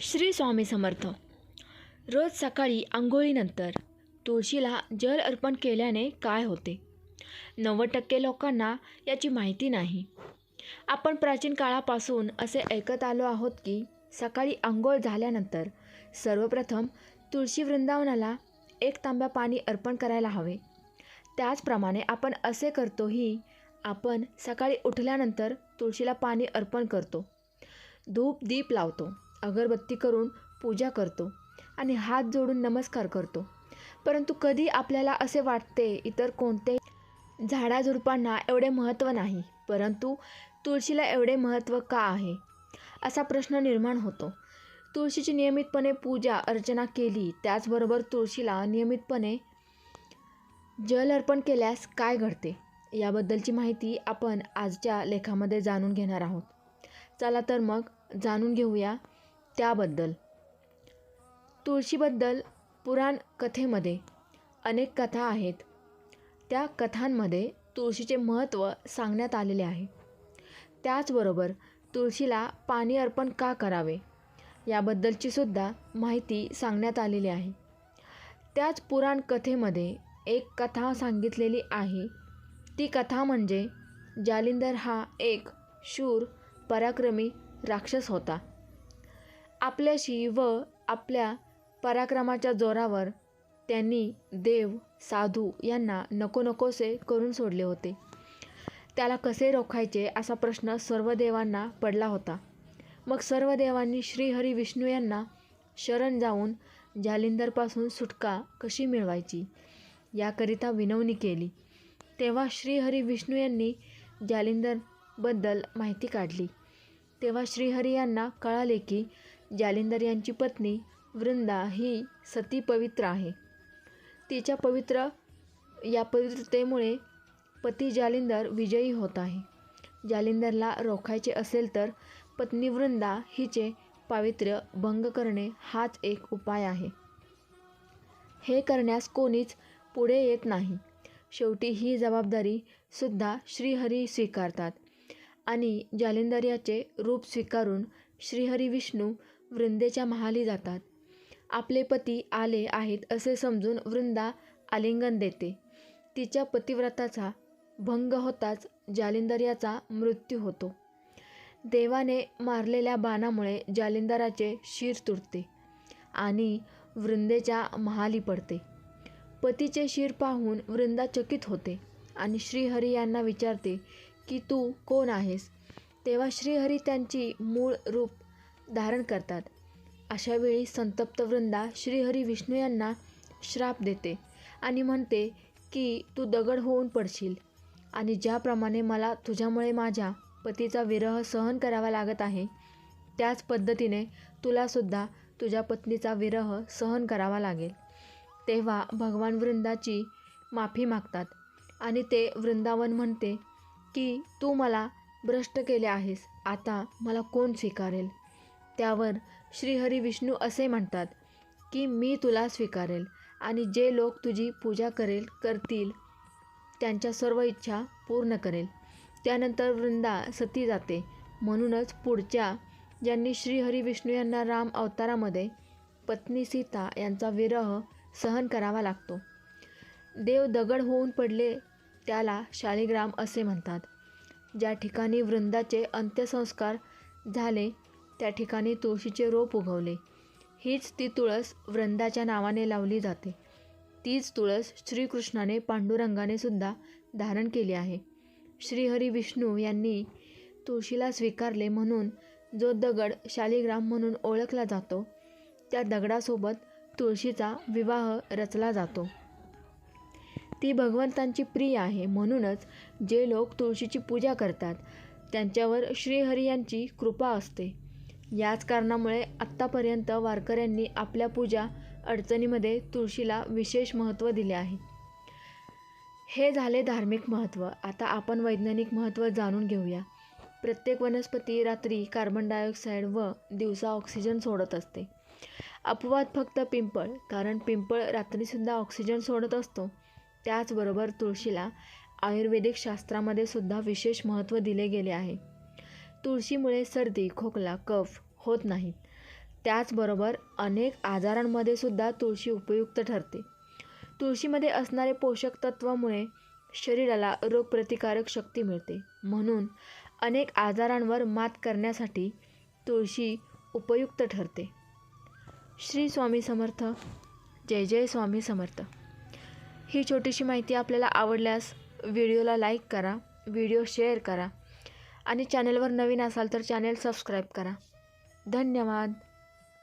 श्री स्वामी समर्थ. रोज सकाळी आंघोळीनंतर तुळशीला जल अर्पण केल्याने काय होते? नव्वद टक्के लोकांना याची माहिती नाही. आपण प्राचीन काळापासून असे ऐकत आलो आहोत की सकाळी आंघोळ झाल्यानंतर सर्वप्रथम तुळशी वृंदावनाला एक तांब्या पाणी अर्पण करायला हवे. त्याचप्रमाणे आपण असे करतोही आपण सकाळी उठल्यानंतर तुळशीला पाणी अर्पण करतो. धूप दीप लावतो. अगरबत्ती करून पूजा करतो आणि हात जोडून नमस्कार करतो. परंतु कधी आपल्याला असे वाटते इतर कोणते झाडाझुडपांना एवढे महत्त्व नाही परंतु तुळशीला एवढे महत्त्व का आहे? असा प्रश्न निर्माण होतो. तुळशीची नियमितपणे पूजा अर्चना केली त्याचबरोबर तुळशीला नियमितपणे जल अर्पण केल्यास काय घडते? याबद्दलची माहिती आपण आजच्या लेखामध्ये जाणून घेणार आहोत. चला तर मग जाणून घेऊया त्याबद्दल. तुळशीबद्दल पुराण कथेमध्ये अनेक कथा आहेत. त्या कथांमध्ये तुळशीचे महत्त्व सांगण्यात आलेले आहे. त्याचबरोबर तुळशीला पाणी अर्पण का करावे याबद्दलची सुद्धा माहिती सांगण्यात आलेली आहे. त्याच पुराण कथेमध्ये एक कथा सांगितलेली आहे. ती कथा म्हणजे जालिंदर हा एक शूर पराक्रमी राक्षस होता. आपल्याशी व आपल्या पराक्रमाच्या जोरावर त्यांनी देव साधू यांना नको नकोसे करून सोडले होते. त्याला कसे रोखायचे असा प्रश्न सर्व देवांना पडला होता. मग सर्व देवांनी श्रीहरी विष्णू यांना शरण जाऊन जालिंदरपासून सुटका कशी मिळवायची याकरिता विनवणी केली. तेव्हा श्रीहरी विष्णू यांनी जालिंदरबद्दल माहिती काढली. तेव्हा श्रीहरी यांना कळाले की जालिंदर यांची पत्नी वृंदा ही सती पवित्र आहे. तिच्या पवित्र या पवित्रतेमुळे पती जालिंदर विजयी होत आहे. जालिंदरला रोखायचे असेल तर पत्नी वृंदा हिचे पावित्र्य भंग करणे हाच एक उपाय आहे. हे करण्यास कोणीच पुढे येत नाही. शेवटी ही जबाबदारी सुद्धा श्रीहरी स्वीकारतात आणि जालिंदर याचे रूप स्वीकारून श्रीहरी विष्णू वृंदेच्या महाली जातात. आपले पती आले आहेत असे समजून वृंदा आलिंगन देते. तिच्या पतिव्रताचा भंग होताच जालिंदर याचा मृत्यू होतो. देवाने मारलेल्या बाणामुळे जालिंदराचे शिर तुटते आणि वृंदेच्या महाली पडते. पतीचे शिर पाहून वृंदा चकित होते आणि श्रीहरी यांना विचारते की तू कोण आहेस? तेव्हा श्रीहरी त्यांची मूळ रूप धारण करतात. अशा वेळी संतप्त वृंदा श्रीहरी विष्णू यांना श्राप देते आणि म्हणते की तू दगड होऊन पडशील आणि ज्याप्रमाणे मला तुझ्यामुळे माझ्या पतीचा विरह सहन करावा लागत आहे त्याच पद्धतीने तुलासुद्धा तुझ्या पत्नीचा विरह सहन करावा लागेल. तेव्हा भगवान वृंदाची माफी मागतात आणि ते वृंदावन म्हणते की तू मला भ्रष्ट केले आहेस आता मला कोण स्वीकारेल? त्यावर श्रीहरी विष्णू असे म्हणतात की मी तुला स्वीकारेल आणि जे लोक तुझी पूजा करेल करतील त्यांच्या सर्व इच्छा पूर्ण करेल. त्यानंतर वृंदा सती जाते. म्हणूनच पुढच्या ज्यांनी श्रीहरी विष्णू यांना राम अवतारामध्ये पत्नी सीता यांचा विरह सहन करावा लागतो. देव दगड होऊन पडले त्याला शालिग्राम असे म्हणतात. ज्या ठिकाणी वृंदाचे अंत्यसंस्कार झाले त्या ठिकाणी तुळशीचे रोप उगवले. हीच ती तुळस वृंदाच्या नावाने लावली जाते. तीच तुळस श्रीकृष्णाने पांडुरंगाने सुद्धा धारण केली आहे. श्रीहरी विष्णू यांनी तुळशीला स्वीकारले म्हणून जो दगड शालिग्राम म्हणून ओळखला जातो त्या दगडासोबत तुळशीचा विवाह रचला जातो. ती भगवंतांची प्रिय आहे म्हणूनच जे लोक तुळशीची पूजा करतात त्यांच्यावर श्रीहरी यांची कृपा असते. याच कारणामुळे आत्तापर्यंत वारकऱ्यांनी आपल्या पूजा अडचणीमध्ये तुळशीला विशेष महत्त्व दिले आहे. हे झाले धार्मिक महत्त्व. आता आपण वैज्ञानिक महत्त्व जाणून घेऊया. प्रत्येक वनस्पती रात्री कार्बन डायऑक्साईड व दिवसा ऑक्सिजन सोडत असते. अपवाद फक्त पिंपळ कारण पिंपळ रात्रीसुद्धा ऑक्सिजन सोडत असतो. त्याचबरोबर तुळशीला आयुर्वेदिक शास्त्रामध्ये सुद्धा विशेष महत्त्व दिले गेले आहे. तुळशीमुळे सर्दी खोकला कफ होत नाहीत त्याचबरोबर अनेक आजारांमध्ये सुद्धा तुळशी उपयुक्त ठरते. तुळशीमध्ये असणारे पोषक तत्वामुळे शरीराला रोगप्रतिकारक शक्ती मिळते. म्हणून अनेक आजारांवर मात करण्यासाठी तुळशी उपयुक्त ठरते. श्री स्वामी समर्थ. जय जय स्वामी समर्थ. ही छोटीशी माहिती आपल्याला आवडल्यास व्हिडिओला लाईक करा व्हिडिओ शेअर करा. आणि चॅनलवर नवीन असाल तर चॅनेल सबस्क्राईब करा. धन्यवाद.